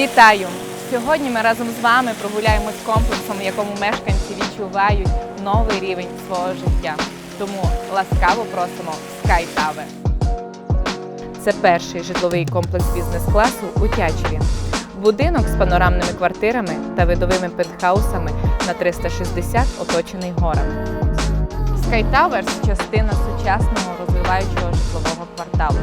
Вітаю! Сьогодні ми разом з вами прогуляємось комплексом, в якому мешканці відчувають новий рівень свого життя. Тому ласкаво просимо в. Це перший житловий комплекс бізнес-класу у Тячеві. Будинок з панорамними квартирами та видовими пентхаусами на 360 оточений горами. Towers – частина сучасного розвиваючого житлового кварталу.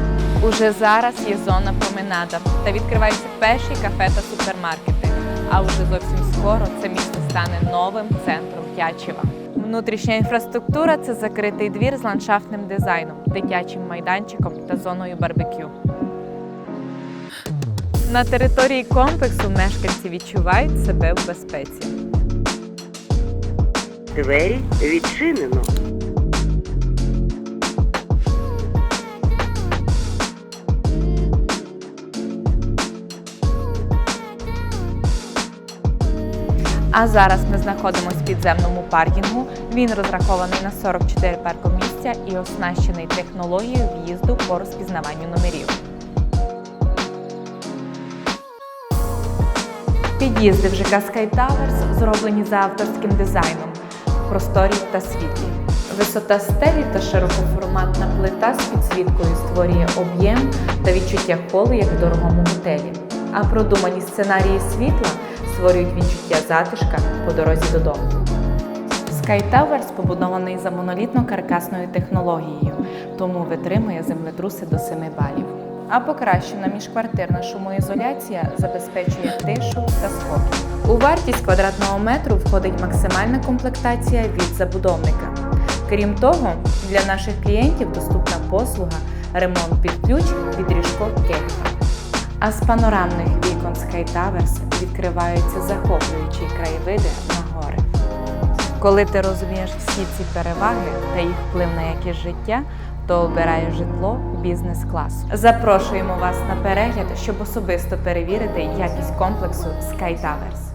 Уже зараз є зона променада та відкриваються перші кафе та супермаркети. А уже зовсім скоро це місто стане новим центром Тячева. Внутрішня інфраструктура це закритий двір з ландшафтним дизайном, дитячим майданчиком та зоною барбекю. На території комплексу мешканці відчувають себе в безпеці. Двері відчинено. А зараз ми знаходимося в підземному паркінгу. Він розрахований на 44 паркомісця і оснащений технологією в'їзду по розпізнаванню номерів. Під'їзди в ЖК Sky Towers зроблені за авторським дизайном, просторі та світлі. Висота стелі та широкоформатна плита з підсвіткою створює об'єм та відчуття холу, як в дорогому готелі. А продумані сценарії світла створюють відчуття затишка по дорозі додому. Sky Towers побудований за монолітно-каркасною технологією, тому витримує землетруси до 7 балів. А покращена міжквартирна шумоізоляція забезпечує тишу та спокій. У вартість квадратного метру входить максимальна комплектація від забудовника. Крім того, для наших клієнтів доступна послуга ремонт під ключ від Ріжко Келька. А з панорамних вікон Sky Towers відкриваються захоплюючі краєвиди на гори. Коли ти розумієш всі ці переваги та їх вплив на якість життя, то обираєш житло бізнес-класу. Запрошуємо вас на перегляд, щоб особисто перевірити якість комплексу Sky Towers.